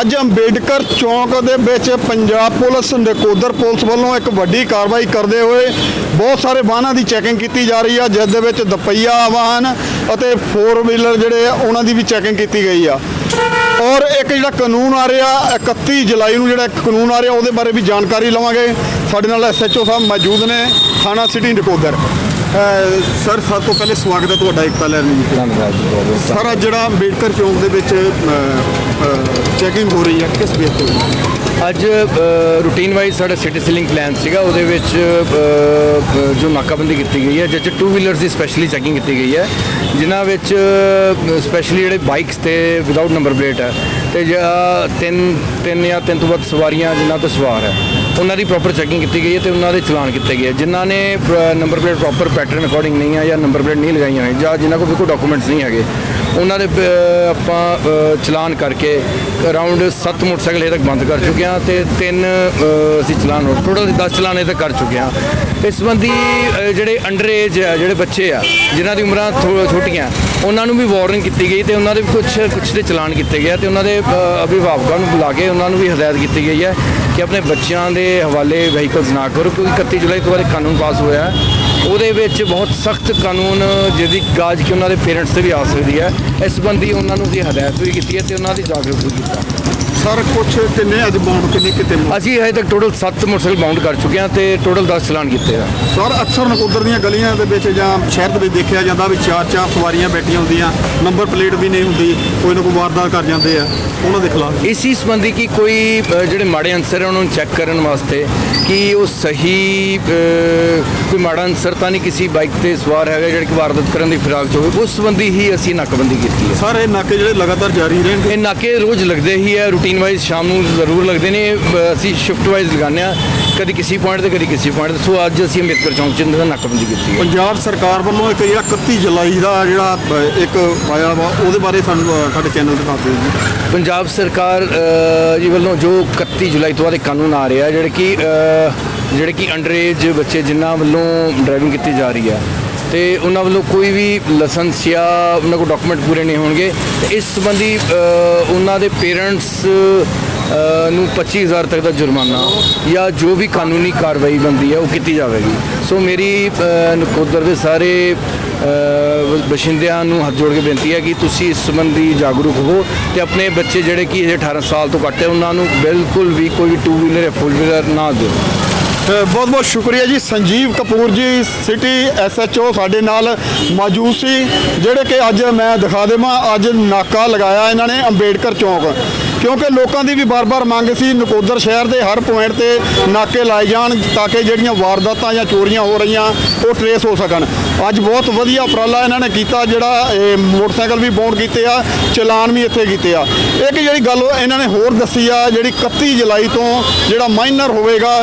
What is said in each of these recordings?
ਅੱਜ ਅੰਬੇਡਕਰ ਚੌਂਕ ਦੇ ਵਿੱਚ ਪੰਜਾਬ ਪੁਲਿਸ ਨਕੋਦਰ ਪੁਲਿਸ ਵੱਲੋਂ ਇੱਕ ਵੱਡੀ ਕਾਰਵਾਈ ਕਰਦੇ ਹੋਏ ਬਹੁਤ ਸਾਰੇ ਵਾਹਨਾਂ ਦੀ ਚੈਕਿੰਗ ਕੀਤੀ ਜਾ ਰਹੀ ਆ ਜਿਸ ਦੇ ਵਿੱਚ ਦਪਈਆ ਵਾਹਨ ਅਤੇ 4 ਵੀਲਰ ਜਿਹੜੇ ਆ ਉਹਨਾਂ ਦੀ ਵੀ ਚੈਕਿੰਗ ਕੀਤੀ ਗਈ ਆ। ਔਰ ਇੱਕ ਜਿਹੜਾ ਕਾਨੂੰਨ ਆ ਰਿਹਾ 31 ਜੁਲਾਈ ਨੂੰ ਜਿਹੜਾ ਇੱਕ ਕਾਨੂੰਨ ਆ ਰਿਹਾ ਉਹਦੇ ਬਾਰੇ ਵੀ ਜਾਣਕਾਰੀ ਲਵਾਂਗੇ। ਸਾਡੇ ਨਾਲ ਐਸਐਚਓ ਸਾਹਿਬ ਮੌਜੂਦ ਨੇ ਥਾਣਾ ਸਿਟੀ ਨਕੋਦਰ ਸਰ ਸਭ ਤੋਂ ਪਹਿਲੇ ਸਵਾਗਤ ਹੈ ਤੁਹਾਡਾ ਇੱਕ ਲੈਣ ਲਈ ਧੰਨਵਾਦ ਸਾਰਾ ਜਿਹੜਾ ਅੰਬੇਡਕਰ ਚੌਂਕ ਦੇ ਵਿੱਚ ਚੈਕਿੰਗ ਹੋ ਰਹੀ ਹੈ, ਕਿਸ ਬੇਸ ਤੇ? ਅੱਜ ਰੂਟੀਨ ਵਾਈਜ਼ ਸਾਡਾ ਸਿਟੀ ਸੀਲਿੰਗ ਪਲਾਨ ਸੀਗਾ, ਉਹਦੇ ਵਿੱਚ ਜੋ ਨਾਕਾਬੰਦੀ ਕੀਤੀ ਗਈ ਹੈ ਜਿਸ 'ਚ ਟੂ ਵੀਲਰਸ ਦੀ ਸਪੈਸ਼ਲੀ ਚੈਕਿੰਗ ਕੀਤੀ ਗਈ ਹੈ, ਜਿਨ੍ਹਾਂ ਵਿੱਚ ਸਪੈਸ਼ਲੀ ਜਿਹੜੇ ਬਾਈਕਸ ਤੇ ਵਿਦਆਊਟ ਨੰਬਰ ਪਲੇਟ ਹੈ, ਤੇ ਜਾਂ ਤਿੰਨ ਤਿੰਨ ਜਾਂ ਤਿੰਨ ਤੋਂ ਵੱਧ ਸਵਾਰੀਆਂ ਜਿਨ੍ਹਾਂ ਤੋਂ ਸਵਾਰ ਹੈ, ਉਹਨਾਂ ਦੀ ਪ੍ਰੋਪਰ ਚੈਕਿੰਗ ਕੀਤੀ ਗਈ ਹੈ ਤੇ ਉਹਨਾਂ ਦੇ ਚਲਾਨ ਕੀਤੇ ਗਏ ਜਿਨ੍ਹਾਂ ਨੇ number plate proper pattern according ਨਹੀਂ ਹੈ ਜਾਂ ਨੰਬਰ ਪਲੇਟ ਨਹੀਂ ਲਗਾਈਆਂ ਹੋਈਆਂ, ਜਾਂ ਜਿਨ੍ਹਾਂ ਕੋਲ ਕੋਈ ਡਾਕੂਮੈਂਟਸ ਨਹੀਂ ਹੈਗੇ ਉਹਨਾਂ ਦੇ ਆਪਾਂ ਚਲਾਨ ਕਰਕੇ ਅਰਾਊਂਡ 7 ਮੋਟਰਸਾਈਕਲ ਇਹ ਤੱਕ ਬੰਦ ਕਰ ਚੁੱਕੇ ਹਾਂ ਤੇ ਤਿੰਨ ਅਸੀਂ ਚਲਾਨ ਟੋਟਲ 10 ਚਲਾਨ ਹਜੇ ਤੱਕ ਕਰ ਚੁੱਕੇ ਹਾਂ। ਇਸ ਸੰਬੰਧੀ ਜਿਹੜੇ ਅੰਡਰ ਏਜ ਆ, ਜਿਹੜੇ ਬੱਚੇ ਆ, ਜਿਨ੍ਹਾਂ ਦੀ ਉਮਰਾਂ ਥੋ- ਛੋਟੀਆਂ, ਉਹਨਾਂ ਨੂੰ ਵੀ ਵਾਰਨਿੰਗ ਕੀਤੀ ਗਈ ਤੇ ਉਹਨਾਂ ਦੇ ਕੁਝ ਕੁਝ ਦੇ ਚਲਾਨ ਕੀਤੇ ਗਏ ਆ ਤੇ ਉਹਨਾਂ ਦੇ ਅਭਿਭਾਵਕਾਂ ਨੂੰ ਬੁਲਾ ਕੇ ਉਹਨਾਂ ਨੂੰ ਵੀ ਹਦਾਇਤ ਕੀਤੀ ਗਈ ਹੈ ਕਿ ਆਪਣੇ ਬੱਚਿਆਂ ਦੇ ਹਵਾਲੇ ਵਹੀਕਲਸ ਨਾ ਕਰੋ। ਕਿਉਂਕਿ 31 ਜੁਲਾਈ ਤੋਂ ਬਾਅਦ ਕਾਨੂੰਨ ਪਾਸ ਹੋਇਆ ਹੈ। ਉਹਦੇ ਵਿੱਚ ਬਹੁਤ ਸਖਤ ਕਾਨੂੰਨ ਜਿਹਦੀ ਗਾਜ ਕਿ ਉਹਨਾਂ ਦੇ ਪੇਰੈਂਟਸ ਤੇ ਵੀ ਆ ਸਕਦੀ ਹੈ। ਇਸ ਸੰਬੰਧੀ ਉਹਨਾਂ ਨੂੰ ਵੀ ਹਦਾਇਤ ਵੀ ਕੀਤੀ ਹੈ ਤੇ ਉਹਨਾਂ ਦੀ ਜਾਗਰੂਕ ਵੀ ਕੀਤਾ। ਸਰ ਕੁਝ ਕਿੰਨੇ ਅੱਜ ਬਾਉਂਡ ਕਿੰਨੇ ਕਿਤੇ? ਅਸੀਂ ਹਜੇ ਤੱਕ ਟੋਟਲ 7 ਮੋਟਰਸਾਈਕਲ ਬਾਉਂਡ ਕਰ ਚੁੱਕੇ ਹਾਂ ਤੇ ਟੋਟਲ 10 ਚਲਾਨ ਕੀਤੇ ਆ। ਸਰ ਅਕਸਰ ਨਕੋਦਰ ਦੀਆਂ ਗਲੀਆਂ ਦੇ ਵਿੱਚ ਜਾਂ ਸ਼ਹਿਰ ਦੇ ਵਿੱਚ ਦੇਖਿਆ ਜਾਂਦਾ ਵੀ ਚਾਰ ਚਾਰ ਸਵਾਰੀਆਂ ਬੈਠੀਆਂ ਹੁੰਦੀਆਂ ਨੰਬਰ ਪਲੇਟ ਵੀ ਨਹੀਂ ਹੁੰਦੀ ਕੋਈ ਨਾ ਕੋਈ ਵਾਰਦਾਤ ਕਰ ਜਾਂਦੇ ਆ। ਉਹਨਾਂ ਦੇ ਖਿਲਾਫ। ਇਸੀ ਸੰਬੰਧੀ ਕਿ ਕੋਈ ਅ, ਜਿਹੜੇ ਮਾੜੇ ਅਨਸਰ ਹੈ ਉਹਨਾਂ ਨੂੰ ਚੈੱਕ ਕਰਨ ਵਾਸਤੇ ਕਿ ਉਹ ਸਹੀ ਕੋਈ ਮਾੜਾ ਅਨਸਰ ਤਾਂ ਨਹੀਂ ਕਿਸੇ ਬਾਈਕ ਤੇ ਸਵਾਰ ਹੈਗਾ ਜਿਹੜਾ ਕਿ ਵਾਰਦਾਤ ਕਰਨ ਦੀ ਫਿਰਾਕ ਚ ਹੋਵੇ। ਉਸ ਸੰਬੰਧੀ ਹੀ ਅਸੀਂ ਨਾਕਾਬੰਦੀ ਕੀਤੀ ਹੈ। ਸਰ ਇਹ ਨਾਕੇ ਜਿਹੜੇ ਲਗਾਤਾਰ ਜਾਰੀ ਰਹਿਣਗੇ? ਇਹ ਨਾਕੇ ਰੋਜ਼ ਲੱਗਦੇ ਹੀ ਹੈ ਰੂਟੀਨ ਵਾਈਜ਼ ਸ਼ਾਮ ਨੂੰ ਜ਼ਰੂਰ ਲੱਗਦੇ ਨੇ। ਅਸੀਂ ਸ਼ਿਫਟ ਵਾਈਜ਼ ਲਗਾਉਂਦੇ ਹਾਂ। ਕਦੀ ਕਿਸੇ ਪੁਆਇੰਟ ਤੇ ਕਦੀ ਕਿਸੇ ਪੁਆਇੰਟ ਤੇ। ਸੋ ਅੱਜ ਅਸੀਂ ਅੰਬੇਦਕਰ ਚੌਂਕ 'ਚ ਨਾਕਾਬੰਦੀ ਕੀਤੀ ਹੈ। ਪੰਜਾਬ ਸਰਕਾਰ ਵੱਲੋਂ ਇੱਕ ਜਿਹੜਾ 31 ਜੁਲਾਈ ਦਾ ਜਿਹੜਾ ਇੱਕ ਆਇਆ ਵਾ ਉਹਦੇ ਬਾਰੇ ਸਾਨੂੰ ਸਾਡੇ ਚੈਨਲ ਤੇ ਦੱਸ ਦਿਓ ਜੀ। ਪੰਜਾਬ ਸਰਕਾਰ ਜੀ ਵੱਲੋਂ ਜੋ 31 ਜੁਲਾਈ ਤੋਂ ਬਾਅਦ ਕਾਨੂੰਨ ਆ ਰਿਹਾ ਜਿਹੜੇ ਕਿ ਜਿਹੜੇ ਕਿ ਅੰਡਰ ਏਜ ਬੱਚੇ ਜਿਨ੍ਹਾਂ ਵੱਲੋਂ ਡਰਾਈਵਿੰਗ ਕੀਤੀ ਜਾ ਰਹੀ ਹੈ, ਤੇ ਉਹਨਾਂ ਵੱਲੋਂ ਕੋਈ ਵੀ ਲਾਇਸੈਂਸ ਜਾਂ ਉਹਨਾਂ ਕੋਲ ਡਾਕੂਮੈਂਟ ਪੂਰੇ ਨਹੀਂ ਹੋਣਗੇ, ਤੇ ਇਸ ਸੰਬੰਧੀ ਉਹਨਾਂ ਦੇ ਪੇਰੈਂਟਸ ਨੂੰ 25000 ਤੱਕ ਦਾ ਜੁਰਮਾਨਾ ਜਾਂ ਜੋ ਵੀ ਕਾਨੂੰਨੀ ਕਾਰਵਾਈ ਬੰਦੀ ਹੈ ਉਹ ਕੀਤੀ ਜਾਵੇਗੀ। ਸੋ ਮੇਰੀ ਅ, ਨਕੋਦਰ ਦੇ ਸਾਰੇ ਅ, ਬਸ਼ਿੰਦਿਆਂ ਨੂੰ ਹੱਥ ਜੋੜ ਕੇ ਬੇਨਤੀ ਹੈ ਕਿ ਤੁਸੀਂ ਇਸ ਸੰਬੰਧੀ ਜਾਗਰੂਕ ਹੋ ਤੇ ਆਪਣੇ ਬੱਚੇ ਜਿਹੜੇ ਕਿ ਹਜੇ 18 ਸਾਲ ਤੋਂ ਘੱਟ ਹੈ ਉਹਨਾਂ ਨੂੰ ਬਿਲਕੁਲ ਵੀ ਕੋਈ ਟੂ ਵੀਲਰ ਜਾਂ ਫੋਰ ਵੀਲਰ ਨਾ ਦਿਓ। ਬਹੁਤ ਬਹੁਤ ਸ਼ੁਕਰੀਆ ਜੀ। ਸੰਜੀਵ ਕਪੂਰ ਜੀ ਸਿਟੀ ਐਸਐਚਓ ਸਾਡੇ ਨਾਲ ਮੌਜੂਦ ਸੀ ਜਿਹੜੇ ਕਿ ਅੱਜ ਮੈਂ ਦਿਖਾ ਦੇਵਾਂ ਅੱਜ ਨਾਕਾ ਲਗਾਇਆ ਇਹਨਾਂ ਨੇ ਅੰਬੇਡਕਰ ਚੌਂਕ। ਕਿਉਂਕਿ ਲੋਕਾਂ ਦੀ ਵੀ ਬਾਰ-ਬਾਰ ਮੰਗ ਸੀ ਨਕੋਦਰ ਸ਼ਹਿਰ ਦੇ ਹਰ ਪੁਆਇੰਟ ਤੇ ਨਾਕੇ ਲਾਏ ਜਾਣ ਤਾਂ ਕਿ ਜਿਹੜੀਆਂ ਵਾਰਦਾਤਾਂ ਜਾਂ ਚੋਰੀਆਂ ਹੋ ਰਹੀਆਂ, ਉਹ ਟਰੇਸ ਹੋ ਸਕਣ। ਅੱਜ ਬਹੁਤ ਵਧੀਆ ਉਪਰਾਲਾ ਇਹਨਾਂ ਨੇ ਕੀਤਾ ਜਿਹੜਾ, ਇਹ, ਮੋਟਰਸਾਈਕਲ ਵੀ ਬਾਉਂਡ ਕੀਤੇ ਆ, ਚਲਾਨ ਵੀ ਇੱਥੇ ਕੀਤੇ ਆ। ਇੱਕ ਜਿਹੜੀ ਗੱਲ ਉਹ ਇਹਨਾਂ ਨੇ ਹੋਰ ਦੱਸੀ ਆ, ਜਿਹੜੀ 31 ਜੁਲਾਈ ਤੋਂ ਜਿਹੜਾ ਮਾਈਨਰ ਹੋਵੇਗਾ,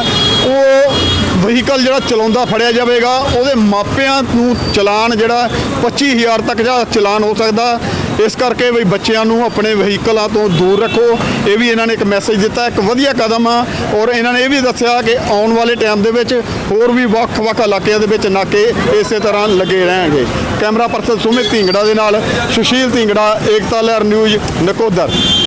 ਉਹ ਵਹੀਕਲ ਜਿਹੜਾ ਚਲਾਉਂਦਾ ਫੜਿਆ ਜਾਵੇਗਾ, ਉਹਦੇ ਮਾਪਿਆਂ ਨੂੰ ਚਲਾਨ ਜਿਹੜਾ 25000 ਤੱਕ ਦਾ ਚਲਾਨ ਹੋ ਸਕਦਾ ਇਸ ਕਰਕੇ ਵੀ ਬੱਚਿਆਂ ਨੂੰ ਆਪਣੇ ਵਹੀਕਲਾਂ ਤੋਂ ਦੂਰ ਰੱਖੋ। ਇਹ ਵੀ ਇਹਨਾਂ ਨੇ ਇੱਕ ਮੈਸੇਜ ਦਿੱਤਾ, ਇੱਕ ਵਧੀਆ ਕਦਮ ਆ। ਔਰ ਇਹਨਾਂ ਨੇ ਇਹ ਵੀ ਦੱਸਿਆ ਕਿ ਆਉਣ ਵਾਲੇ ਟਾਈਮ ਦੇ ਵਿੱਚ ਹੋਰ ਵੀ ਵੱਖ-ਵੱਖ ਇਲਾਕਿਆਂ ਦੇ ਵਿੱਚ ਨਾਕੇ ਇਸੇ ਤਰ੍ਹਾਂ ਲੱਗੇ ਰਹਿਣਗੇ। ਕੈਮਰਾ ਪਰਸਨ ਸੁਮਿਤ ਢਿੰਗੜਾ ਦੇ ਨਾਲ ਸੁਸ਼ੀਲ ਢਿੰਗੜਾ, ਏਕਤਾ ਲਹਿਰ ਨਿਊਜ਼, ਨਕੋਦਰ।